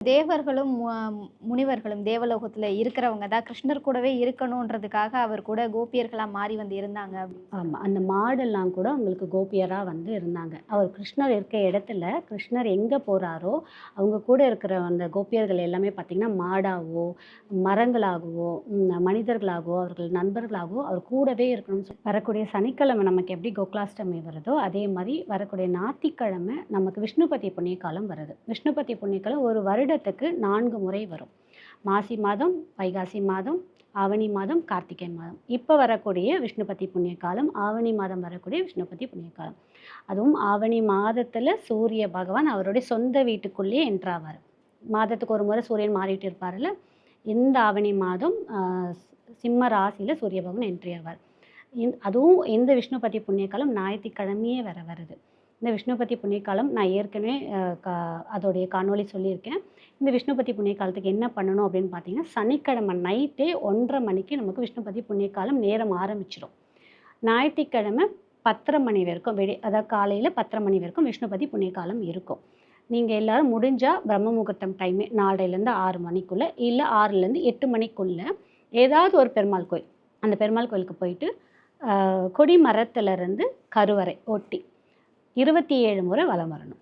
தேவர்களும் மு- முனிவர்களும் தேவலோகத்துல இருக்கிறவங்க தான் கிருஷ்ணர் கூடவே இருக்கணுன்றதுக்காக அவர் கூட கோபியர்களாக மாறி வந்து இருந்தாங்க ஆமாம் அந்த மாடெல்லாம் கூட அவங்களுக்கு கோபியராக வந்து இருந்தாங்க. அவர் கிருஷ்ணர் இருக்க இடத்துல கிருஷ்ணர் எங்கே போகிறாரோ அவங்க கூட இருக்கிற அந்த கோபியர்கள் எல்லாமே பார்த்திங்கன்னா மாடாகவோ மரங்களாகவோ மனிதர்களாகவோ அவர்கள் நண்பர்களாகவோ அவர் கூடவே இருக்கணும்னு சொல்லி வரக்கூடிய சனிக்கிழமை நமக்கு எப்படி கோகுலாஷ்டமி வருதோ அதே மாதிரி வரக்கூடிய ஞாயிற்றுக்கிழமை நமக்கு விஷ்ணுபதி புண்ணிய காலம் வருது. விஷ்ணுபதி புண்ணிய காலம் ஒரு வருடத்துக்கு நான்கு முறை வரும். மாசி மாதம் வைகாசி மாதம் ஆவணி மாதம் கார்த்திகை மாதம். இப்போ வரக்கூடிய விஷ்ணுபதி புண்ணிய காலம் ஆவணி மாதம் வரக்கூடிய விஷ்ணுபதி புண்ணிய காலம் அதுவும் ஆவணி மாதத்தில் சூரிய பகவான் அவருடைய சொந்த வீட்டுக்குள்ளேயே என்ட்ராவார் மாதத்துக்கு ஒரு முறை சூரியன் மாறிட்டு இருப்பார்ல இந்த ஆவணி மாதம் ஆஹ், சிம்ம ராசியில் சூரிய பகவான் என்ட்ரி ஆவார். அதுவும் இந்த விஷ்ணுபதி புண்ணிய காலம் ஞாயிற்றுக்கிழமையே வர வருது. இந்த விஷ்ணுபதி புண்ணிய காலம் நான் ஏற்கனவே கா- அதோடைய காணொளி சொல்லியிருக்கேன். இந்த விஷ்ணுபதி புண்ணிய காலத்துக்கு என்ன பண்ணணும் அப்படின்னு பார்த்தீங்கன்னா சனிக்கிழமை நைட்டே ஒன்றரை மணிக்கு நமக்கு விஷ்ணுபதி புண்ணிய காலம் நேரம் ஆரம்பிச்சிடும் ஞாயிற்றுக்கிழமை பத்தரை மணி வரைக்கும் வெடி அதாவது காலையில் பத்தரை மணி வரைக்கும் விஷ்ணுபதி புண்ணியகாலம் இருக்கும். நீங்கள் எல்லோரும் முடிஞ்சால் பிரம்ம முகூர்த்தம் டைமே நாலரைலேருந்து ஆறு மணிக்குள்ளே இல்லை ஆறுலேருந்து எட்டு மணிக்குள்ளே ஏதாவது ஒரு பெருமாள் கோயில் அந்த பெருமாள் கோயிலுக்கு போயிட்டு கொடி மரத்துலேருந்து கருவறை ஒட்டி இருபத்தி ஏழு முறை வலம் வரணும்